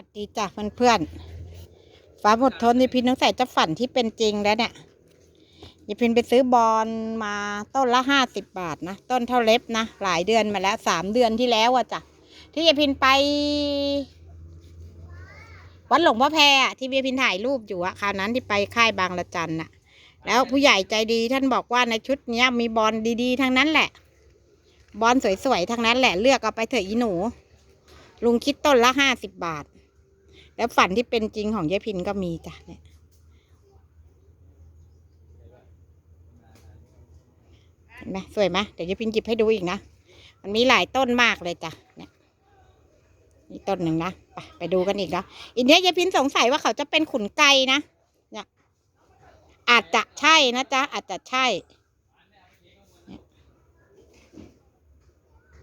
วัสดีจ้ะเพื่อนๆฟ้าหมดทนยายพินต้องใส่จะฝันที่เป็นจริงแล้วเนี่ยยายพินไปซื้อบอลมาต้นละห้าสิบบาทนะ ต้นเท่าเล็บนะ หลายเดือนมาแล้วสามเดือนที่แล้วอะจ้ะ ที่ยายพินไป วัดหลวงพ่อแพรที่ยายพินถ่ายรูปอยู่อะคราวนั้นที่ไปค่ายบางละจันน่ะ แล้วผู้ใหญ่ใจดีท่านบอกว่าในชุดเนี้ยมีบอลดีๆ ทั้งนั้นแหละ บอลสวยๆทั้งนั้นแหละเลือกเอาไปเถอะอีหนู ลุงคิดต้นละห้าสิบบาท แล้วฝันที่เป็นจริงของยายพินก็มีจ้ะเนี่ยเห็นไหมสวยไหมเดี๋ยวยายพินหยิบให้ดูอีกนะ มันมีหลายต้นมากเลยจ้ะเนี่ยนี่ต้นหนึ่งนะไปไปดูกันอีกนะอีเนี้ยยายพินสงสัยว่าเขาจะเป็นขุนไก่นะเนี่ยอาจจะใช่นะจ๊ะอาจจะใช่เนี่ย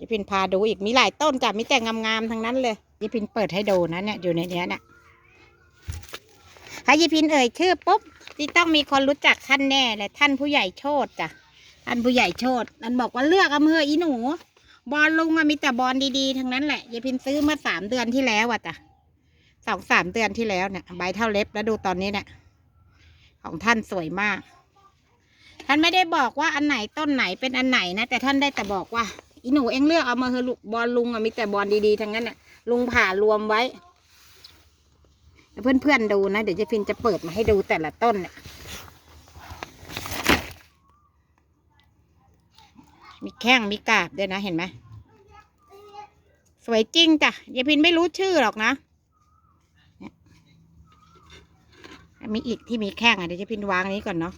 ยายพินพาดูอีกมีหลายต้นจ้ะมีแต่งามๆทั้งนั้นเลยยายพินเปิดให้ดูนะเนี่ยอยู่ในเนี้ยน่ะถ้ายายพินเอ่ยชื่อปุ๊บที่ต้องมีคนรู้จักท่านแน่เลยท่านผู้ใหญ่โชดจ้ะท่านผู้ใหญ่โชดนั่นบอกว่าเลือกอำเภออีหนู บอลลุงอะมีแต่บอลดีๆทั้งนั้นแหละยายพินซื้อเมื่อสามเดือนที่แล้วอะจ้ะสองสามเดือนที่แล้วเนี่ยใบเท่าเล็บแล้วดูตอนนี้เนี่ยของท่านสวยมาก ท่านไม่ได้บอกว่าอันไหนต้นไหนเป็นอันไหนนะ แต่ท่านได้แต่บอกว่า อีหนูเอ็งเลือกเอามาเฮลูกบอลลุงอะมีแต่บอลดีๆทั้งนั้นน่ะลุงผ่ารวมไว้ เพื่อนๆดูนะ เดี๋ยวยายพินจะเปิดมาให้ดูแต่ละต้นเนี่ยมีแข้งมีกาบด้วยนะเห็นไหมสวยจริงจ้ะยายพินไม่รู้ชื่อหรอกนะมีอีกที่มีแข้งอะเดี๋ยวยายพินวางนี้ก่อนเนาะ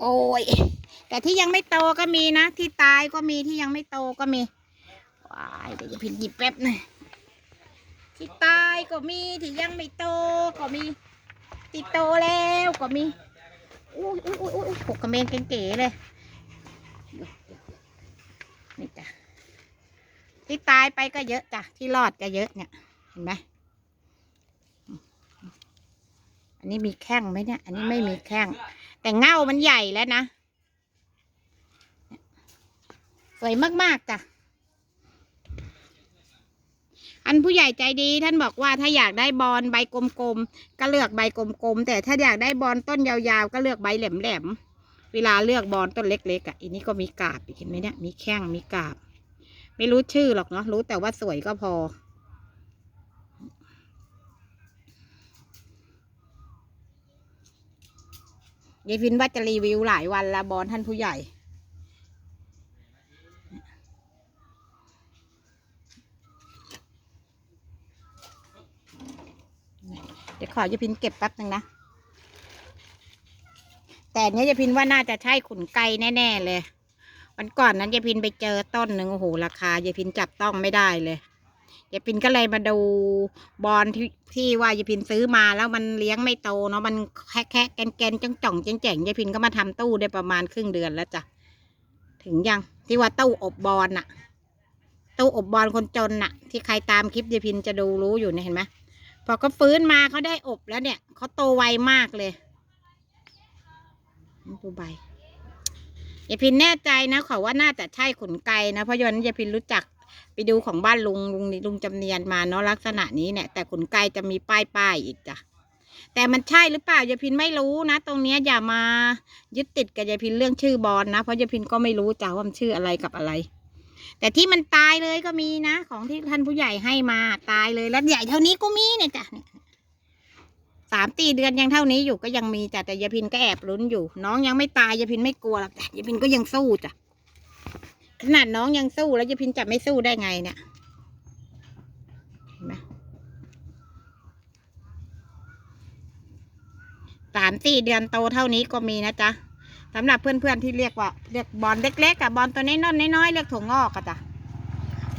โอ้ย แต่ที่ยังไม่โตก็มีนะ ที่ตายก็มีที่ยังไม่โตก็มีว้ายเดี๋ยวยายพินหยิบแป๊บหนึ่งที่ตายก็มีที่ยังไม่โตก็มีที่โตแล้วก็มีอุ้ยอุ้ยอุ้ยอุ้ยหกกระเมนเก๋ๆเลยนี่จ้ะที่ตายไปก็เยอะจ้ะที่รอดก็เยอะเนี่ยเห็นไหมอันนี้มีแข้งไหมเนี่ย อันนี้ไม่มีแข้ง แต่เง่ามันใหญ่แล้วนะส วยมาก ๆ จ้ะ อันผู้ใหญ่ใจดีท่านบอกว่าถ้าอยากได้บอลใบกลมๆก็เลือกใบกลมๆแต่ถ้าอยากได้บอลต้นยาวๆก็เลือกใบแหลมๆเวลาเลือกบอลต้นเล็กๆอะอันนี้ก็มีกาบอีกเห็นไหมเนี่ยมีแข้งมีกาบ ไม่รู้ชื่อหรอกเนาะรู้แต่ว่าสวยก็พอยายพินว่าจะรีวิวหลายวันละบอลท่านผู้ใหญ่ เดี๋ยว ขอยายพินเก็บแป๊บหนึ่งนะ แต่เนี้ยยายพินว่าน่าจะใช่ขุนไก่แน่ ๆ เลย วันก่อนนั้นยายพินไปเจอต้นหนึ่งโอ้โหราคายายพินจับต้องไม่ได้เลยยายพินก็เลยมาดูบอลที่ที่ว่ายายพินซื้อมาแล้วมันเลี้ยงไม่โตเนาะมันแคะแคะแกนแกนจ้องจ่องๆเจ๋งๆยายพินก็มาทำตู้ได้ประมาณครึ่งเดือนแล้วจ้ะถึงยังที่ว่าตู้อบบอลน่ะ ตู้อบบอลคนจนน่ะ ที่ใครตามคลิปยายพินจะดูรู้อยู่เนี่ยเห็นไหม พอเขาฟื้นมาเขาได้อบแล้วเนี่ยเขาโตไวมากเลยดูใบยายพินแน่ใจนะเขาว่าน่าจะใช่ขนไก่นะเพราะย้อนยายพินรู้จักไปดูของบ้านลุงลุงลุงจำเนียนมาเนาะลักษณะนี้เนี่ยแต่ขนไก่จะมีป้ายป้ายอีกจ้ะแต่มันใช่หรือเปล่ายายพินไม่รู้นะ ตรงเนี้ยอย่ามายึดติดกับยายพินเรื่องชื่อบอลนะ เพราะยายพินก็ไม่รู้จ้ะว่ามันชื่ออะไรกับอะไร แต่ที่มันตายเลยก็มีนะ ของที่ท่านผู้ใหญ่ให้มาตายเลยแล้วใหญ่เท่านี้ก็มีเนี่ยจ้ะเนี่ยสามตีเดือนยังเท่านี้อยู่ก็ยังมีจ้ะแต่ยาพินก็แอบลุ้นอยู่ น้องยังไม่ตายยาพินไม่กลัวหรอกแต่ยาพินก็ยังสู้จ้ะขนาดน้องยังสู้แล้วยาพินจะไม่สู้ได้ไงเนี่ยเห็นไหมสามสี่เดือนโตเท่านี้ก็มีนะจ๊ะ สำหรับเพื่อนๆที่เรียกว่าเรียกบอลเล็กๆกับบอลตัวน้อยๆน้อยๆเรียกถั่วงอกอะจ้ะ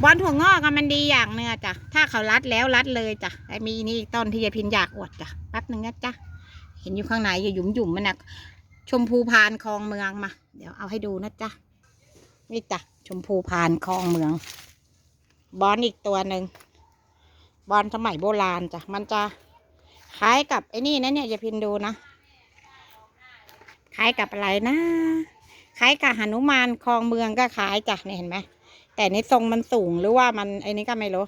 บอลถั่วงอกมันดีอย่างเนื้อจ้ะถ้าเขารัดแล้วรัดเลยจ้ะไอ้มีนี่ต้นที่ยายพินอยากอวดจ้ะแป๊บหนึ่งนะจ๊ะเห็นอยู่ข้างในอยู่หยุมหยุมๆมันนะชมพูพานคลองเมืองมา เดี๋ยวเอาให้ดูนะจ๊ะนี่จ้ะชมพูพานคลองเมือง บอลอีกตัวหนึ่งบอลสมัยโบราณจ้ะมันจะคล้ายกับไอ้นี่นะเนี่ยยายพินดูนะ คล้ายกับอะไรนะคล้ายกับหนุมานคลองเมืองก็คล้ายจ้ะเนี่ยเห็นไหมแต่ในทรงมันสูงหรือว่ามันไอ้นี่ก็ไม่รู้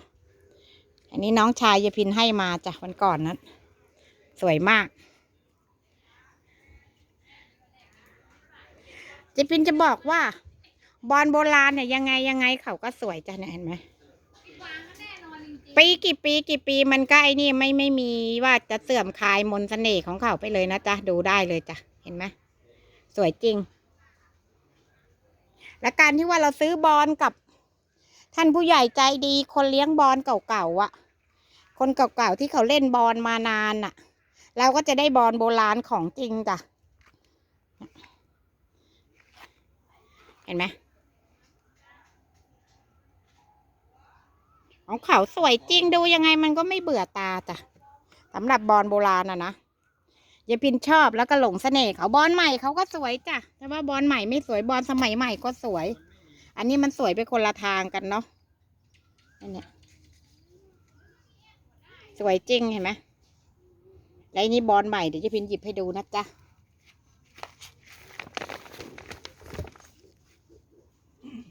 ไออันนี้น้องชายยายพินให้มาจ้ะวันก่อนนั้นสวยมากยายพินจะบอกว่า บอลโบราณเนี่ยยังไงยังไงเขาก็สวยจ้ะเนี่ยเห็นไหมปีกี่ปีกี่ปีมันก็ไอ้นี่ไม่ไม่มีว่าจะเสื่อมคลายมนต์เสน่ห์ของเขาไปเลยนะจ๊ะดูได้เลยจ้ะเห็นไหม สวยจริง และการที่ว่าเราซื้อบอลกับท่านผู้ใหญ่ใจดี คนเลี้ยงบอลเก่าๆอะ คนเก่าๆที่เขาเล่นบอลมานานอะ เราก็จะได้บอลโบราณของจริงจ้ะเห็นไหมของเขาสวยจริงดูยังไงมันก็ไม่เบื่อตาจ้ะสำหรับบอลโบราณอะนะ ยายพินชอบแล้วก็หลงเสน่ห์เขาบอลใหม่เขาก็สวยจ้ะ แต่ว่าบอลใหม่ไม่สวยบอลสมัยใหม่ก็สวย อันนี้มันสวยไปคนละทางกันเนาะอันเนี้ยสวยจริงเห็นไหมแล้วอันนี้บอลใหม่เดี๋ยวยายพินหยิบให้ดูนะจ๊ะ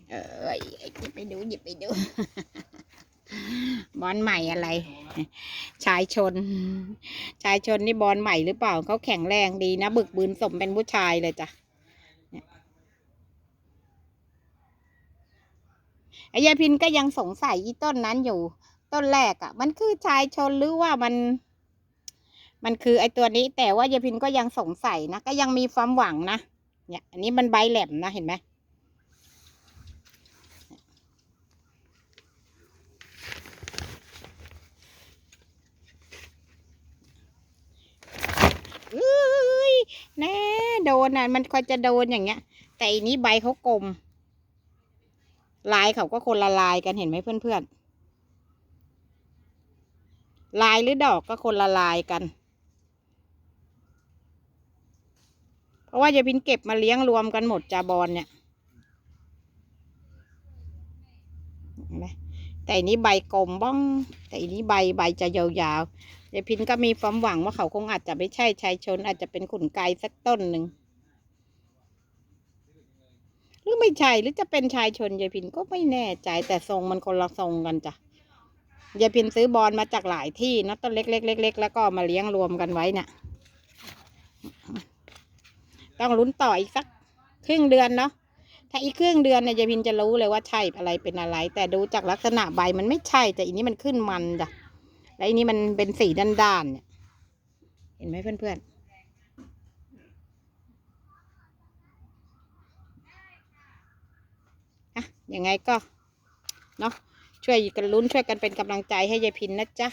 เอยหยิบไปดูหยิบไปดู บอลใหม่อะไร ชายชน ชายชนนี่บอลใหม่หรือเปล่าเขาแข็งแรงดีนะบึกบืนสมเป็นผู้ชายเลยจ้ะไอ้ยายพินก็ยังสงสัยอีต้นนั้นอยู่ ต้นแรกอะ่ะ มันคือชายชนหรือว่ามัน มันคือไอ้ตัวนี้ แต่ว่ายายพินก็ยังสงสัยนะก็ยังมีความหวังนะเนี่ย อันนี้มันใบแหลมนะเห็นไหม เอ้ยแน่ โดนอะมันควรจะโดนอย่างเงี้ย แต่อันนี้ใบเขากลม ลายเขาก็คนละลายกันเห็นไหมเพื่อนๆ ลายหรือดอกก็คนละลายกัน เพราะว่าจะพินเก็บมาเลี้ยงรวมกันหมดจาบอลเนี่ยเห็นไหมแต่อันนี้ใบกลมบ้อง แต่อันนี้ใบใบจะยาวๆ ยายพินก็มีความหวังว่าเขาคงอาจจะไม่ใช่ชายชน อาจจะเป็นขุนไกสักต้นหนึ่งหรือไม่ใช่หรือจะเป็นชายชนยายพินก็ไม่แน่ใจแต่ทรงมันคนละทรงกันจ้ะยายพินซื้อบอลมาจากหลายที่นะต้นเล็กๆเล็กๆแล้วก็มาเลี้ยงรวมกันไว้เนี่ยต้องลุ้นต่ออีกสักครึ่งเดือนเนาะถ้าอีกครึ่งเดือนเนี่ยยายพินจะรู้เลยว่าใช่อะไรเป็นอะไร แต่ดูจากลักษณะใบมันไม่ใช่แต่อันนี้มันขึ้นมันจ้ะ แล้วอันนี้มันเป็นสีด้านๆเนี่ย เห็นไหมเพื่อนๆอะยังไงก็ เนาะช่วยกันลุ้นช่วยกันเป็นกำลังใจให้ยายพินนะจ๊ะ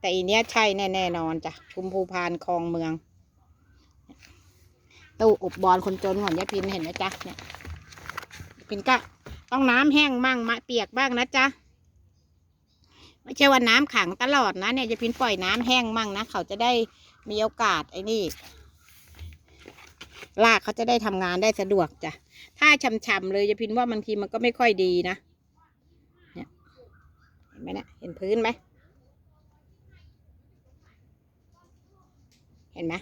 แต่อีเนี้ยใช่แน่แน่นอนจ้ะ ชุมพูพานคลองเมือง ตู้อบบอลคนจนของยายพินเห็นไหมจ๊ะเนี่ยยายพินก็ต้องน้ำแห้งมั่งมะเปียกบ้างนะจ๊ะ ไม่ใช่ว่าน้ำขังตลอดนะเนี่ยจะพินปล่อยน้ำแห้งมั่งนะเขาจะได้มีโอกาสไอ้นี่ลากเขาจะได้ทำงานได้สะดวกจ้ะถ้าช่ำๆเลยจะพินว่าบางทีมันก็ไม่ค่อยดีนะเนี่ยเห็นไหมเนี่ยเห็นพื้นไหมเห็นไหม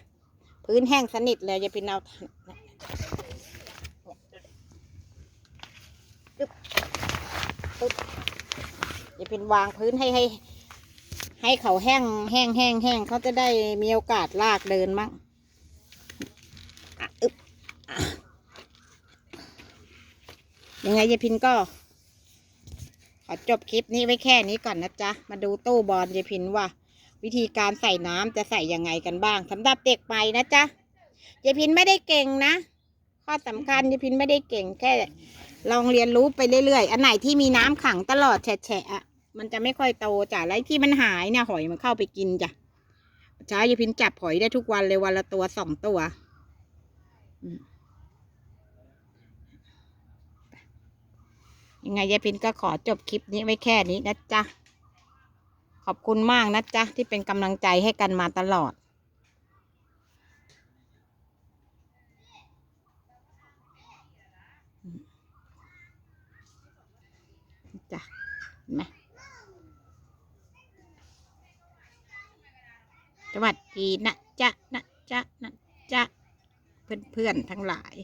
พื้นแห้งสนิทเลยจะพินเอาปึ๊บปึ๊บ อย่าเป็นวางพื้นให้ให้ ให้เขาแห้งแห้งแห้งแห้งเขาจะได้มีโอกาสลากเดินมั่งยังไงยายพินก็ขอจบคลิปนี้ไว้แค่นี้ก่อนนะจ๊ะ มาดูตู้บอลยายพินว่า วิธีการใส่น้ำจะใส่ยังไงกันบ้างสำหรับเด็กใหม่นะจ๊ะยายพินไม่ได้เก่งนะ ข้อสำคัญยายพินไม่ได้เก่งแค่ลองเรียนรู้ไปเรื่อยๆ อันไหนที่มีน้ำขังตลอดแฉะๆอะ มันจะไม่ค่อยโตจ้ะแล้วที่มันหายเนี่ยหอยมันเข้าไปกินจ้ะเช้ายายพินจับหอยได้ทุกวันเลยวันละตัวสองตัวยังไงยายพินก็ขอจบคลิปนี้ไว้แค่นี้นะจ๊ะขอบคุณมากนะจ๊ะที่เป็นกำลังใจให้กันมาตลอดจ้ะเห็นไหม วัสดีนะจ๊ะนะจ๊ะนะจ๊ะเพื่อนๆทั้งหลาย